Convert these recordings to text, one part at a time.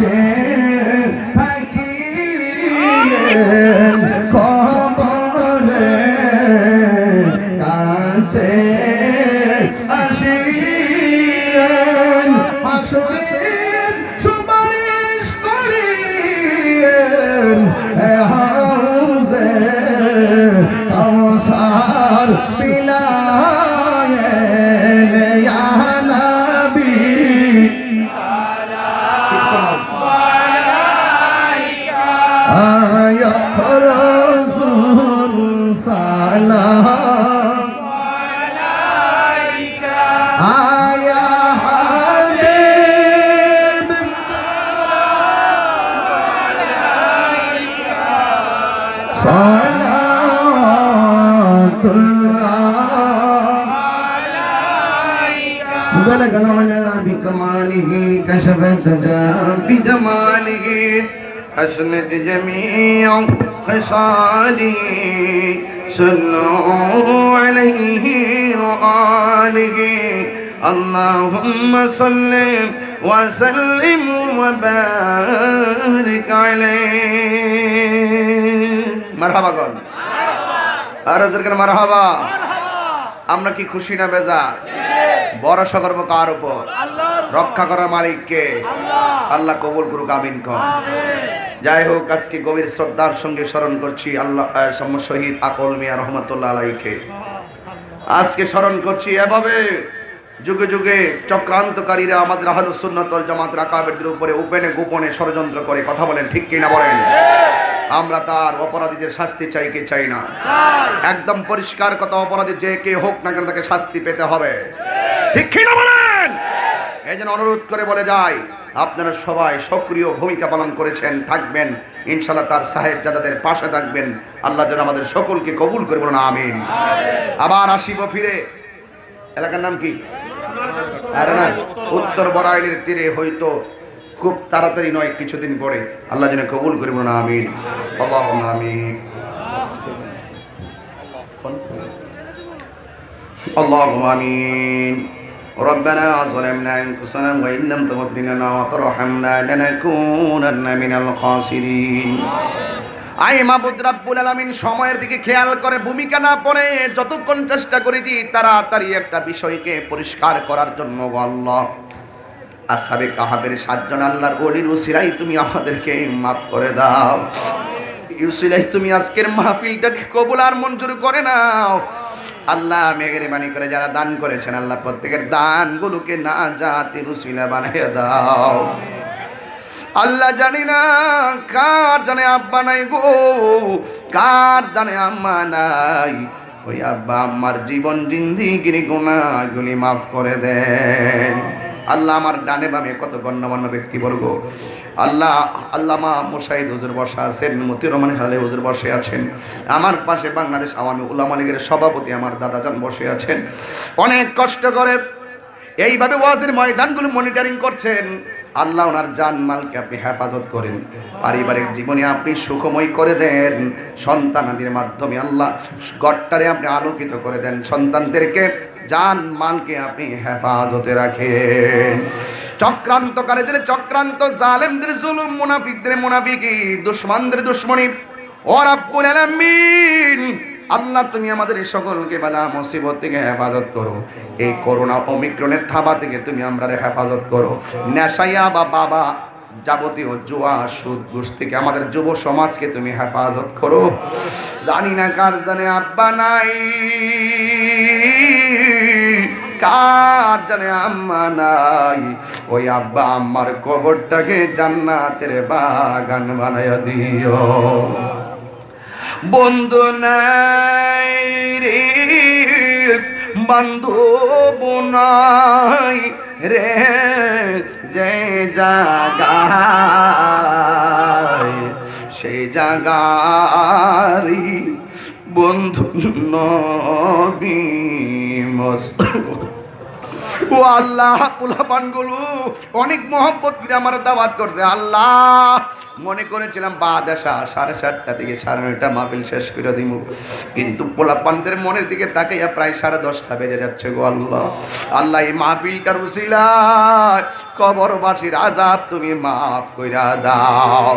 পাশে থাকি খবরে কাছে بلغنا بكماله كشف سجا بجماله حسنت جميع خصاله صلوا عليه وآله اللهم صل وسلم وبارك عليه مرحبا قول আর জোরকার মারহাবা আমরা কি খুশি না বেজার ভরসা করবো কার উপর রক্ষা করার মালিককে আল্লাহ কবুল করুক আমিন কর যাই হোক আজকে গভীর শ্রদ্ধার সঙ্গে স্মরণ করছি আল্লাহ শহীদ আকল মিয়া রহমতুল্লাহ আলাইকে। আজকে স্মরণ করছি এভাবে যুগে যুগে চক্রান্তকারীরা আমাদের আহলুস সুন্নাতল জামাত রাকাবেরদের উপরে উপেনে গোপনে ষড়যন্ত্র করে কথা বলেন, ঠিক কিনা বলেন? আমরা তার অপরাধীদের শাস্তি চাই কি চাই না? একদম পরিষ্কার কথা, অপরাধী যে কে হোক না কেন তাকে শাস্তি পেতে হবে। ঠিক কিনা বলেন? এই অনুরোধ করে বলে যাই আপনারা সবাই সক্রিয় ভূমিকা পালন করেছেন থাকবেন ইনশাল্লাহ তার সাহেব জাদাদের পাশে থাকবেন আল্লাহ যেন আমাদের সকলকে কবুল করে বলুন আমিন আবার আসিব ফিরে এলাকার নাম কি আরে না উত্তর বরাইলের তীরে হয়তো খুব তাড়াতাড়ি নয় কিছুদিন পরে আল্লাহ যেন কবুল করে বলুন আমিন আল্লাহ আমিন اللهم آمين ربنا ظلمنا أنفسنا وإن لم تغفر لنا وترحمنا لنكونن من الخاسرين আই মাহবুদ রাব্বুল আলামিন সময়ের দিকে খেয়াল করে ভূমিকা না পড়ে যতক্ষণ চেষ্টা করেছি তাড়াতাড়ি একটা বিষয়কে পরিষ্কার করার জন্য গো আল্লাহ আসাবে কাহাবের সাতজন আল্লাহর গলির উসিলাই তুমি আমাদেরকে মাফ করে দাও ইউসিলাই তুমি আজকের মাহফিলটাকে কবুল আর মঞ্জুর করে নাও আল্লাহ মেঘের বাণী করে যারা দান করেছেন, আল্লাহ প্রত্যেকের দানগুলোকে না জাতি রুসিলা বানিয়ে দাও। আল্লাহ জানি না কার জানে আব্বা নাই গো, কার জানে আম্মা নাই। ওই আব্বা আম্মার জীবন, জিন্দিগির গুণাগুলি মাফ করে দেন। আল্লাহ আমার ডানে বামে কত গণ্যমান্য ব্যক্তিবর্গ? আল্লাহ, আল্লামা মুসাইদ হুজুর বসা আছেন, মতিউর রহমান হালে হুজুর বসে আছেন। আমার পাশে বাংলাদেশ আওয়ামী উলামা লীগের সভাপতি আমার দাদাজান বসে আছেন। অনেক কষ্ট করে এইভাবে ওয়াজের ময়দানগুলো মনিটরিং করছেন। আল্লাহ ওনার জান মালকে আপনি হেফাজত করেন। পারিবারিক জীবনে আপনি সুখময় করে দেন। সন্তানাদির মাধ্যমে আল্লাহ গড়টারে আপনি আলোকিত করে দেন। সন্তানদেরকে জান মালকে আপনি হেফাজতে রাখেন। চক্রান্তকারীদের চক্রান্ত, জালেমদের জুলুম, মুনাফিকদের মুনাফিকি, দুশ্মনদের দুশ্মনী। ও রাব্বুল আল্লাহ, তুমি আমাদের এই সকলকে বালা মুসিবত থেকে হেফাজত করো। এই করোনা অমিক্রণের থাবা থেকে তুমি আমরা হেফাজত করো। নেশাইয়া বা বাবা যাবতীয় জোয়া, সুদ, ঘুষ থেকে আমাদের যুব সমাজকে তুমি হেফাজত করো। জানি না কার জানে আব্বা নাই, কার জানে আম্মা নাই। ওই আব্বা আম্মার কবরটাকে জান্নাতের বাগান বানাইয়া দিও। বন্ধু নাই রে বান্ধব নাই রে যে জাগায় সেই জাগারি বন্ধু নবী মস্ত ও আল্লাহ পোলাপানগুলো অনেক মোহাম্মত করে আমার দাওয়াত করছে। আল্লাহ, মনে করেছিলাম বাদ আসা, সাড়ে সাতটা থেকে সাড়ে নয়টা মাহফিল শেষ করে দিব কিন্তু পোলাপানদের মনের দিকে তাকাইয়া প্রায় সাড়ে দশটা বেজে যাচ্ছে গো আল্লাহ। আল্লাহ, এই মাহফিলটার উসিলায় কবরবাসীর আজাব তুমি মাফ কইরা দাও।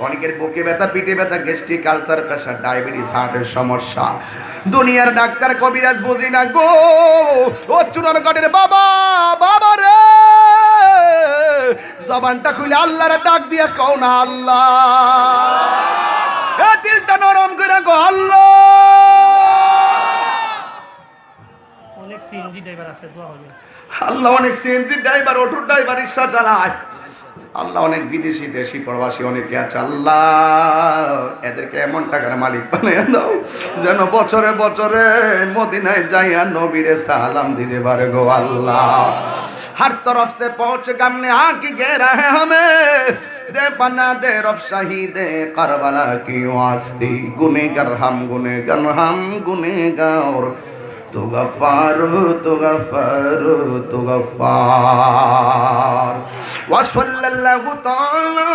অনেকের বুকে ব্যথা পিঠে ব্যথা গ্যাস্ট্রিক কালচার প্রেশার ডায়াবেটিস হার্টের সমস্যা। দুনিয়ার ডাক্তার কবিরাজ বুঝি না গো। ও চুনার কাটের বাবা বাবা রে! জবানটা খুলে আল্লাহরে ডাক দিয়া কও না আল্লাহ। এ দিলটা নরম করে গো আল্লাহ। অনেক সিএনজি ড্রাইভার আছে দোয়া হবে। আল্লাহ অনেক সিএনজি ড্রাইভার অটোর ড্রাইভার রিক্সা চালায়। আল্লাহ অনেক বিদেশি দেশি প্রবাসী অনেকে আছে আল্লাহ এদেরকে এমন টাকার মালিক বানিয়ে দাও যেন বছরে বছরে মদিনায় যাইয়া নবীরে সালাম দিতে পারে গো আল্লাহ हर तरफ से पहुंच गमने आके गे रहे हमें दे बना दे रब शहीद करबला की वास्ती गुनेगर हम गुनेगर हम गुनेगार तू تغفر تغفر تغفر وصلى الله تعالى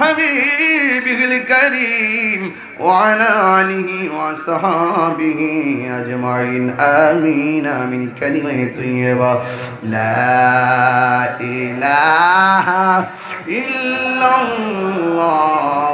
حبيبه الكريم وعلى آله وصحابه أجمعين آمين من كلمة طيبة لا إله إلا الله